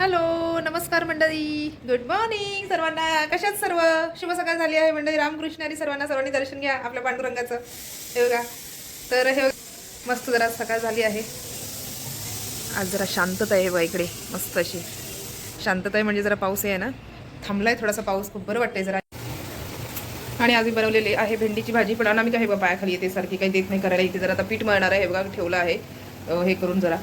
Hello नमस्कार मंडळी. Good morning सर्वांना. कशात सर्व? शुभ सकाळ झाली आहे मंडळी. रामकृष्ण आणि सर्वांना सर्वांनी दर्शन घ्या आपल्या पांडुरंगाचं. हे बघा. तर हे मस्त जरा सकाळ झाली आहे. आज जरा शांतता आहे बघा इकडे. मस्त अशी. शांतता आहे म्हणजे जरा पाऊस आहे ना. थांबलाय थोडासा पाऊस. खूप बरं वाटतंय जरा. आणि आज बनवलेली आहे भेंडीची भाजी पण अनामिका आहे बघा पायाखाली येते सारखी. काही देत नाही करायला इथे जरा आता पीठ मळणार आहे. बघा ठेवलं आहे. हे करून जरा.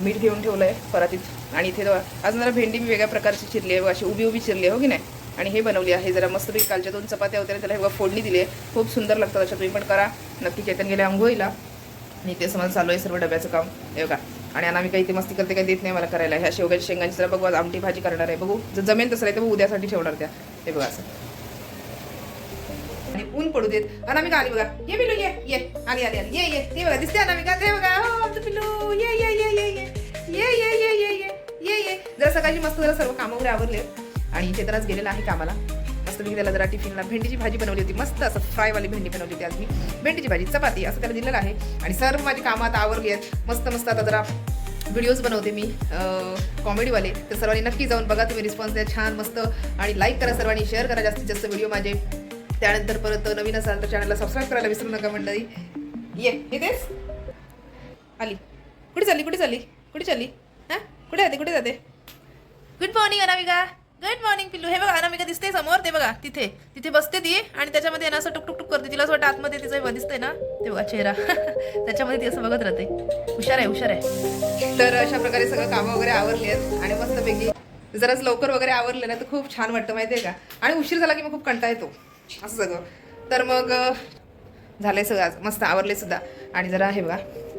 मीठ घेऊन ठेवलं आहे परातीत. आणि इथे बघा जरा भेंडी मी वेगळ्या प्रकारची चिरली आहे अशी उभी उभी चिरली आहे हो की नाही? आणि हे बनवली आहे जरा मस्तपैकी कालच्या दोन चपात्या होत्या त्याला हे बघा फोडणी दिली आहे. खूप सुंदर लागतात अशा तुम्ही पण करा. नक्की चेतन गेले आंघोळीला. आणि ते समज चालू आहे सर्व डब्याचं काम. हे बघा. आणि अनामी काही ते मस्ती करते काही देत नाही मला करायला. ह्या शेवग्याच्या शेंगांची जरा बघू आज आमटी भाजी करणार आहे. बघू जर जमेल तसं आहे तर उद्यासाठी ठेवणार त्या. हे बघा असं. आणि ऊन पडू देत. अनामिका आली बघा ये पिलू ये ये. आली आली आली ये ये. ते बघा दिसते अनामिका ते बघा हो आमचं पिलू ये ये ये ये ये. ये ये ये ये ये. ये ये. जरा सकाळची मस्त जरा सर्व कामं वगैरे आवरले. आणि चेतनच गेलेला आहे कामाला. मस्त मी त्याला जरा टिफिनला भेंडीची भाजी बनवली होती. मस्त असं फ्रायवाली भेंडी बनवली होती आज मी. भेंडीची भाजी चपाती असं त्याला दिलेलं आहे. आणि सर्व माझी कामं आता आवरली आहेत. मस्त मस्त आता जरा व्हिडिओज बनवते मी कॉमेडीवाले तर सर्वांनी नक्की जाऊन बघा तुम्ही रिस्पॉन्स द्या छान मस्त. आणि लाईक करा सर्वांनी शेअर करा जास्तीत जास्त व्हिडिओ माझे. त्यानंतर परत नवीन असाल तर चॅनलला सबस्क्राईब करायला विसरू नका मंडळी. ये इथेच आली. कुठे चालली कुठे चालली? कुठे चालली? हां? कुठे जाते कुठे जाते? Good morning Anamika. Good morning पिल्लू. हे बघा अनामिका दिसते समोर ते बघा तिथे. तिथे बसते ती आणि त्याच्यामध्ये ना असं टुक टुक टुक करते. तिला असं वाटतं आतमध्ये तिचं दिसतंय ना. ते बघा चेहरा. त्याच्यामध्ये ती असं बघत राहते. हुशार आहे हुशार आहे. तर अशा प्रकारे सगळं कामं वगैरे आवरली आहेत आणि मस्तपैकी जराच लवकर वगैरे आवरले ना तर खूप छान वाटतं माहिती आहे का? आणि उशीर झाला की मग खूप कंटाळा येतो. असं सगळं. तर मग झालंय सगळं आज. मस्त आवरले सुद्धा. आणि जरा हे बघा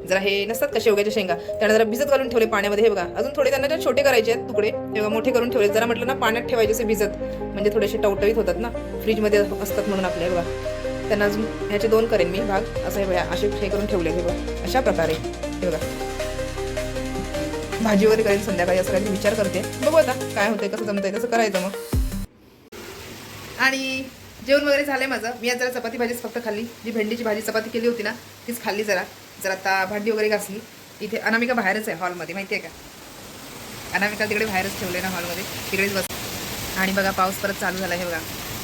जरा हे नसतात का शेवग्याच्या शेंगा? त्यांना जरा भिजत घालून ठेवले पाण्यामध्ये हे बघा. अजून थोडे त्यांना छोटे करायचे आहेत तुकडे. तेव्हा मोठे करून ठेवले. जरा म्हटलं ना पाण्यात ठेवायचे असे भिजत. म्हणजे थोडेसे टवटवीत होतात ना. फ्रीजमध्ये असतात म्हणून आपले हे बघा. त्यांना अजून ह्याचे दोन करेन मी भाग. असं हे बघा असे हे करून ठेवले हे बघा. अशा प्रकारे हे बघा. भाजी वगैरे करेन संध्याकाळी असं काही विचार करते. बघू आता काय होतंय कसं जमतंय तसं करायचं मग. आणि जेवण वगैरे झालंय माझं. मी आज जरा चपाती भाजीच फक्त खाल्ली. जी भेंडीची भाजी चपाती केली होती ना तीच खाल्ली जरा. जरा आता भांडी वगैरे घासली. इथे अनामिका बाहेरच आहे हॉलमध्ये माहिती आहे का? अनामिका तिकडे बाहेरच ठेवले ना हॉलमध्ये. तिकडेच बस आणि बघा पाऊस परत चालू झाला आहे बघा.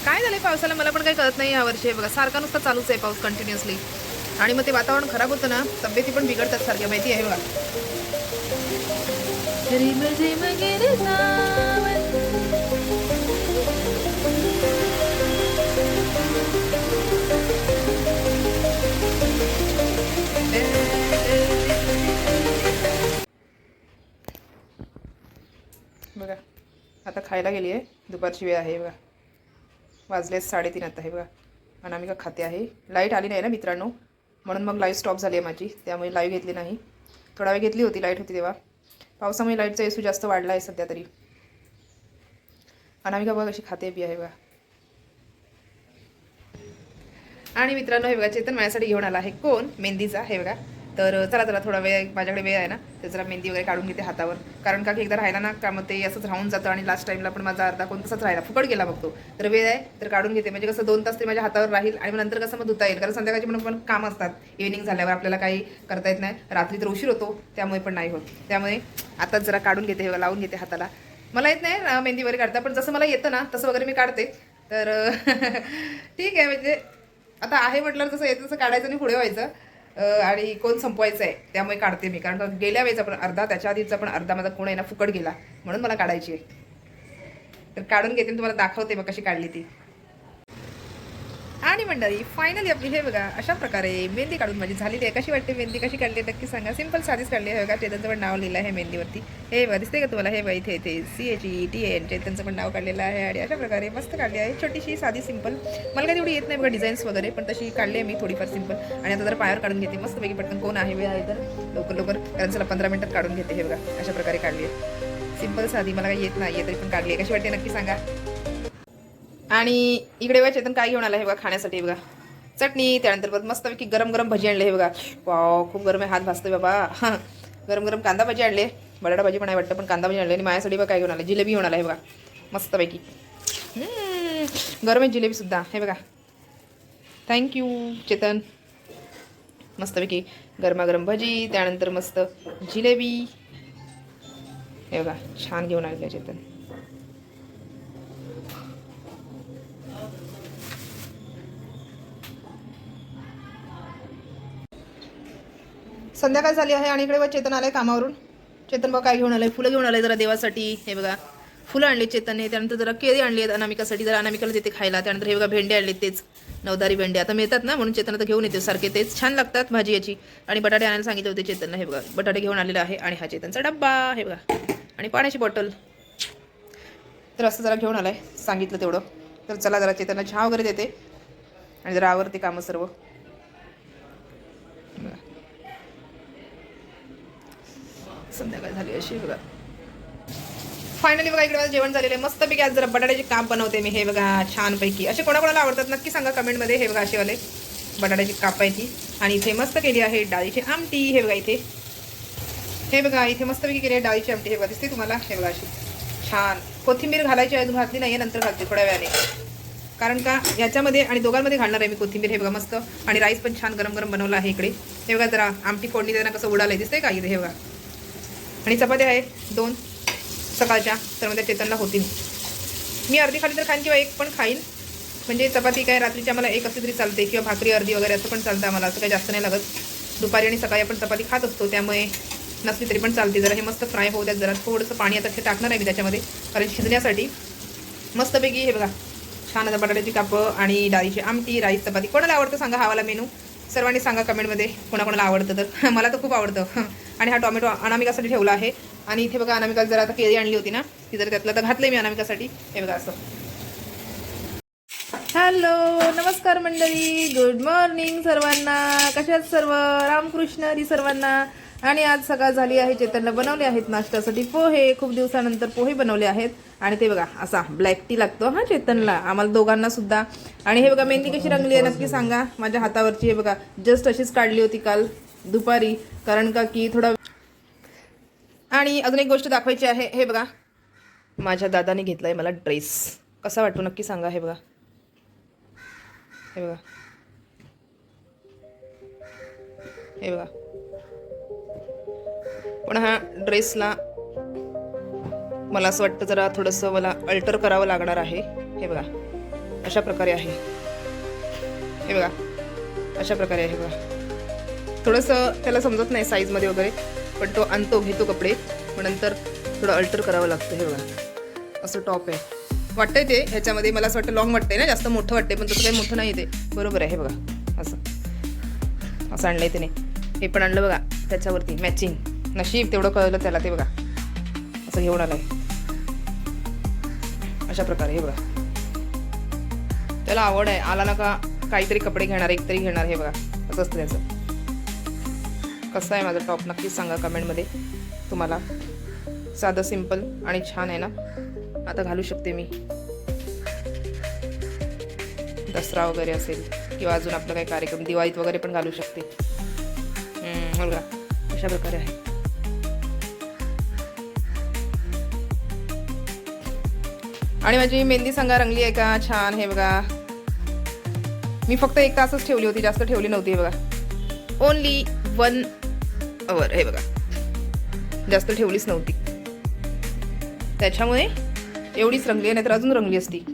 काय झालंय पावसाला? मला पण काही कळत नाही या वर्षी. बघा सारखा नुसता चालूच आहे पाऊस कंटिन्युअसली आणि मग ते वातावरण खराब होतं ना तब्येती पण बिघडतात सारख्या माहिती आहे झिम बघा आता खायला गेली आहे. दुपारची वेळ आहे बघा. वाजले साडेतीन आता आहे बघा. अनामिका खाते आहे. लाइट आली नाही ना मित्रांनो. म्हणून मग लाईव्ह स्टॉप झाली आहे माझी. त्यामुळे लाईव्ह घेतली नाही. थोडा वेळ घेतली होती लाइट होती तेव्हा. पावसामुळे लाईटचा इश्यू जास्त वाढला आहे सध्या तरी. अनामिका बघा कशी खाते बी आहे बघा. आणि मित्रांनो हे बघा चेतन माझ्यासाठी घेऊन आला आहे. कोण? मेहंदीचा हे बघा. तर चला चला थोडा वेळ माझ्याकडे वेळ आहे ना तर जरा मेहंदी वगैरे काढून घेते हातावर. कारण का की एकदा राहिला ना का मग ते असंच राहून जातं आणि लास्ट टाईमला पण माझा अर्धा कोण तसाच राहिला. फुकट गेला बघतो तर वेळ आहे तर काढून घेते. म्हणजे कसं दोन तास ते माझ्या हातावर राहील आणि मग नंतर कसं मग धुता येईल. कारण संध्याकाळची म्हणून पण काम असतात. इव्हिनिंग झाल्यावर आपल्याला काही करता येत नाही. रात्री तर उशीर होतो त्यामुळे पण नाही होत. त्यामुळे आताच जरा काढून घेते हे लावून घेते हाताला. मला येत नाही मेहंदी वगैरे काढता पण जसं मला येतं ना तसं वगैरे मी काढते. तर ठीक आहे म्हणजे आता आहे म्हटलं तसं येतं तसं काढायचं आणि पुढे व्हायचं. आणि कोण संपवायचं आहे त्यामुळे काढते मी. कारण गेल्या वेळेचा पण अर्धा त्याच्या आधीचा पण अर्धा माझा कोण आहे ना फुकट गेला. म्हणून मला काढायची आहे. तर काढून घेते मी तुम्हाला दाखवते मग कशी काढली ती. आणि मंडळी फायनली आपली हे बघा अशा प्रकारे मेहंदी काढून माझी झालेली आहे. कशी वाटते मेहंदी? कशी काढली आहे? नक्की सांगा. सिंपल साधीच काढली आहे बघा. चेतनचं पण नाव लिहिलं आहे मेहंदीवरती. हे बघा दिसते का तुम्हाला? हे बघा इथे इथे. C H E T N चेतनचं पण नाव काढलेलं आहे आणि अशा प्रकारे मस्त काढली आहे. छोटीशी साधी सिंपल मला काही तेवढी येत नाही बघा डिझाईन्स वगैरे पण तशी काढली आहे मी थोडीफार सिंपल आणि आता जर पायावर काढून घेते. मस्तपैकी पटकन कोण आहे वेळ आहे तर? लवकर लवकर. कारण चला पंधरा मिनिटात काढून घेते हे बघा. अशा प्रकारे काढली आहे. सिंपल साधी. मला काही येत नाही आहे तरी पण काढली आहे. कशी वाटते? नक्की सांगा. आणि इकडे बघा चेतन काय घेऊन आला हे बघा खाण्यासाठी बघा. चटणी त्यानंतर परत मस्तपैकी गरम गरम भजी आणले हे बघा. पाव खूप गरम आहे हात भासतो बाबा. हां. गरम गरम कांदा भाजी आणले. बटाटा भाजी पण आहे वाटतं पण कांदा भाजी आणले. आणि माझ्यासाठी बघा काय घेऊन आले जिलेबी घेऊन आला हे बघा. मस्तपैकी. गरम आहे जिलेबीसुद्धा हे बघा. Thank you Chetan. मस्तपैकी गरमागरम भजी त्यानंतर मस्त जिलेबी. हे बघा छान घेऊन आलेलं चेतन. संध्याकाळ झाली आहे आणि इकडे बघ चेतन आलाय कामावरून. चेतन बघ काय घेऊन आलंय फुलं घेऊन आलंय जरा देवासाठी. हे बघा फुलं आणली चेतनने त्यानंतर जरा केळी आणली आहेत अनामिकासाठी जरा अनामिकाला देते खायला. त्यानंतर हे बघा भेंडे आणले तेच नवदारी भेंडे. आता मिळतात ना म्हणून चेतन आता घेऊन येते सारखे तेच. छान लागतात भाजी याची. आणि बटाटे आणायला सांगितले होते चेतनला हे बघा बटाटे घेऊन आलेलं आहे. आणि हा चेतनचा डब्बा हे बघा. आणि पाण्याची बॉटल. तर असं जरा घेऊन आलाय सांगितलं तेवढं. तर चला जरा चेतनला चहा वगैरे देते. आणि जरा आवरते कामं सर्व. संध्याकाळ झाली अशी बघा. फायनली बघा इकडे माझं जेवण झालेलं आहे. मस्तपैकी आज जरा बटाट्याचे काप बनवते मी हे बघा छानपैकी. असे कोणाकोणाला आवडतात नक्की सांगा कमेंटमध्ये हे बघा असेवाले. बटाट्याची काप आहे ती आणि इथे मस्त केली आहे डाळीची आमटी हे बघा इथे. हे बघा इथे मस्तपैकी केली आहे डाळीची आमटी हे बघा दिसते तुम्हाला? हे बघा अशी. छान. कोथिंबीर घालायची अजून घातली नाही नंतर घालते थोड्या वेळाने. कारण का याच्यामध्ये आणि दोघांमध्ये घालणार आहे मी कोथिंबीर हे बघा मस्त. आणि राईस पण छान गरम गरम बनवला आहे इकडे. हे बघा जरा आमटी फोडणी देताना कसं उडालंय दिसतंय का इथे हे बघा? आणि चपात्या आहे दोन. सकाळच्या तर मग त्या चेतनला होतील. मी अर्धी खाली तर खाईन किंवा एक पण खाईन. म्हणजे चपाती काय रात्रीच्या मला एक असली तरी चालते. किंवा भाकरी अर्धी वगैरे असं पण चालतं आम्हाला. असं काही जास्त नाही लागत. दुपारी आणि सकाळी आपण चपाती खात असतो. त्यामुळे नसली तरी पण चालते. जरा हे मस्त फ्राय होऊ द्यात. जरा थोडंसं पाणी आता ते टाकणार आहे मी त्याच्यामध्ये. कारण शिजण्यासाठी मस्तपैकी हे बघा छान आता बटाट्याची कापं आणि डाळीची आमटी राईस चपाती. कोणाला आवडतं सांगा हावाला मेनू सर्वांनी सांगा कमेंटमध्ये कोणाकोणाला आवडतं तर. मला तर खूप आवडतं. आणि हा टॉमॅटो अनामिकासाठी ठेवला आहे. आणि इथे बघा अनामिका जर आता केळी आणली होती ना ती जर त्यातलं तर घातलं मी अनामिकासाठी. हे बघा असं. हॅलो नमस्कार मंडळी. गुड मॉर्निंग सर्वांना. कशात सर्व? रामकृष्ण हरी सर्वांना. आणि आज सकाळ झाली आहे चेतनला बनवले आहेत नाश्त्यासाठी. पोहे खूप दिवसानंतर पोहे बनवले आहेत. आणि ते बघा असा ब्लॅक टी लागतो हा चेतनला आम्हाला दोघांना सुद्धा. आणि हे बघा मेहंदी कशी रंगली आहे नक्की सांगा. माझ्या हातावरची हे बघा जस्ट अशीच काढली होती काल दुपारी. कारण का की थोडा आणि अजून एक गोष्ट दाखवायची आहे. हे बघा माझ्या दादाने घेतलाय मला ड्रेस कसा वाटतो नक्की सांगा हे बघा. हे बघा. हे बघा. पण हा ड्रेसला मला असं वाटतं जरा थोडंसं मला अल्टर करावं लागणार आहे. हे बघा. अशा प्रकारे आहे. हे बघा. अशा प्रकारे आहे बघा. थोडंसं त्याला समजत नाही साईजमध्ये वगैरे पण तो आणतो घेतो कपडे. पण नंतर थोडं अल्टर करावं लागतं. हे बघा. असं टॉप आहे. वाटतंय ते. ह्याच्यामध्ये मला असं वाटतं लॉंग वाटतंय ना? जास्त मोठं वाटतंय पण तसं काही मोठं नाही ते. बरोबर आहे. बघा. असं. असं आणलंय त्याने. हे पण आणलं बघा. त्याच्यावरती मॅचिंग नशीब तेवढं कळलं त्याला ते बघा. असं घेऊन आलंय. अशा प्रकारे हे बघा. त्याला आवड आहे. आला ना का काहीतरी कपडे घेणार एक तरी घेणार हे बघा. असं असतं त्याचं. कसं आहे माझं टॉप? नक्कीच सांगा कमेंटमध्ये. तुम्हाला साधं सिंपल आणि छान आहे ना? आता घालू शकते मी. दसरा वगैरे असेल किंवा अजून आपलं काही कार्यक्रम दिवाळीत वगैरे पण घालू शकते. हो बघा. अशा प्रकारे आहे. आणि माझी मेहंदी सांगा रंगली आहे का? छान हे बघा. मी फक्त एक तासच ठेवली होती जास्त ठेवली नव्हती हे बघा. ओनली वन अवर हे बघा. जास्त ठेवलीच नव्हती. त्याच्यामुळे एवढीच रंगली आहे नाहीतर अजून रंगली असती.